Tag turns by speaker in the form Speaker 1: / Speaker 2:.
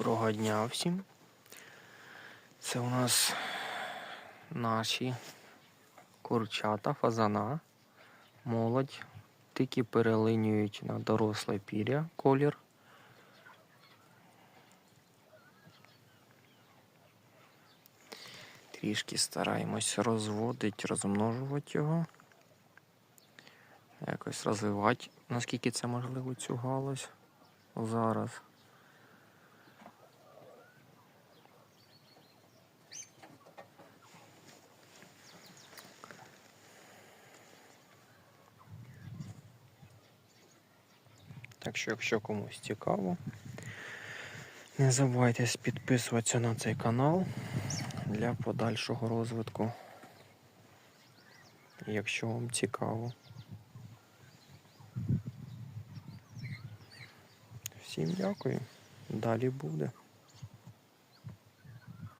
Speaker 1: Доброго дня всім. Це у нас наші курчата, фазана, молодь. Тільки перелинюють на доросле піря колір. Трішки стараємось розводити, розмножувати його. Якось розвивати, наскільки це можливо, цю галузь зараз. Так що, якщо комусь цікаво, не забувайте підписуватися на цей канал для подальшого розвитку. Якщо вам цікаво. Всім дякую. Далі буде.